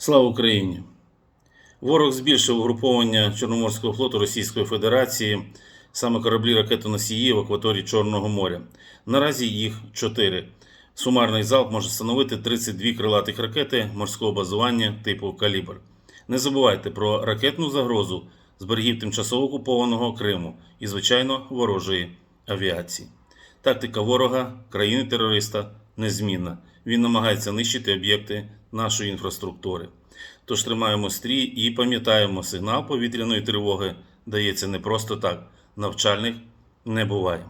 Слава Україні! Ворог збільшив угруповання Чорноморського флоту Російської Федерації, саме кораблі ракетоносії в акваторії Чорного моря. Наразі їх чотири. Сумарний залп може становити 32 крилатих ракети морського базування типу Калібр. Не забувайте про ракетну загрозу з берегів тимчасово окупованого Криму і, звичайно, ворожої авіації. Тактика ворога країни-терориста незмінна. Він намагається нищити об'єкти нашої інфраструктури. Тож тримаємо стрій і пам'ятаємо, сигнал повітряної тривоги дається не просто так, навчальних не буває.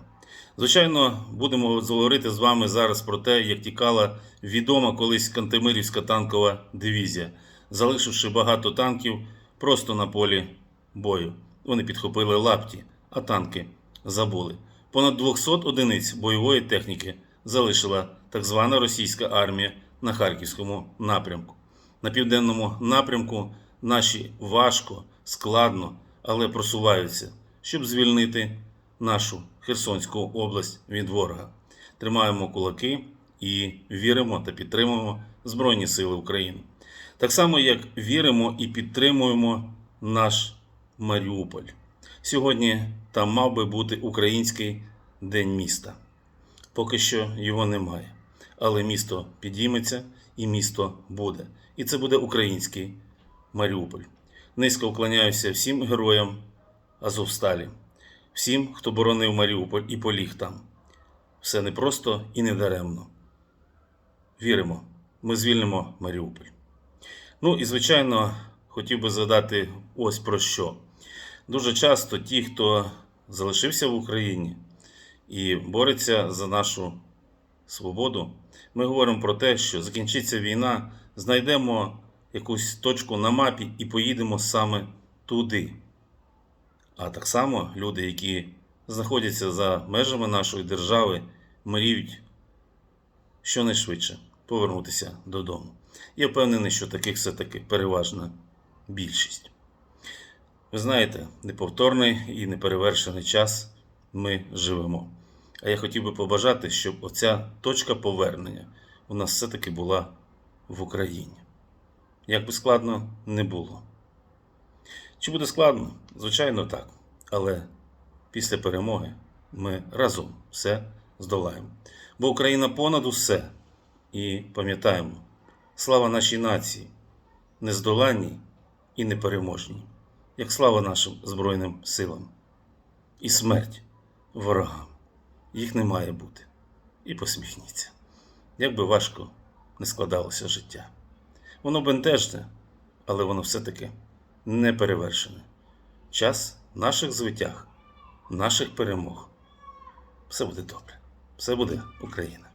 Звичайно, будемо говорити з вами зараз про те, як тікала відома колись Кантемирівська танкова дивізія, залишивши багато танків просто на полі бою. Вони підхопили лапті, а танки забули. Понад 200 одиниць бойової техніки залишила так звана російська армія на Харківському напрямку. На південному напрямку наші важко, складно, але просуваються, щоб звільнити нашу Херсонську область від ворога. Тримаємо кулаки і віримо та підтримуємо Збройні Сили України. Так само, як віримо і підтримуємо наш Маріуполь. Сьогодні там мав би бути Український день міста. Поки що його немає. Але місто підійметься і місто буде. І це буде український Маріуполь. Низько вклоняюся всім героям Азовсталі, всім, хто боронив Маріуполь і поліг там. Все непросто і недаремно. Віримо, ми звільнимо Маріуполь. Ну і, звичайно, хотів би згадати ось про що. Дуже часто ті, хто залишився в Україні і бореться за нашу свободу, ми говоримо про те, що закінчиться війна, знайдемо якусь точку на мапі і поїдемо саме туди. А так само люди, які знаходяться за межами нашої держави, мріють щонайшвидше повернутися додому. Я впевнений, що таких все-таки переважна більшість. Ви знаєте, неповторний і неперевершений час ми живемо. А я хотів би побажати, щоб оця точка повернення у нас все-таки була в Україні. Як би складно не було. Чи буде складно? Звичайно, так. Але після перемоги ми разом все здолаємо. Бо Україна понад усе. І пам'ятаємо, слава нашій нації, нездоланній і непереможній, як слава нашим Збройним силам. І смерть ворогам. Їх не має бути. І посміхніться. Як би важко не складалося життя. Воно бентежне, але воно все-таки не перевершене. Час наших звитяг, наших перемог. Все буде добре. Все буде Україна.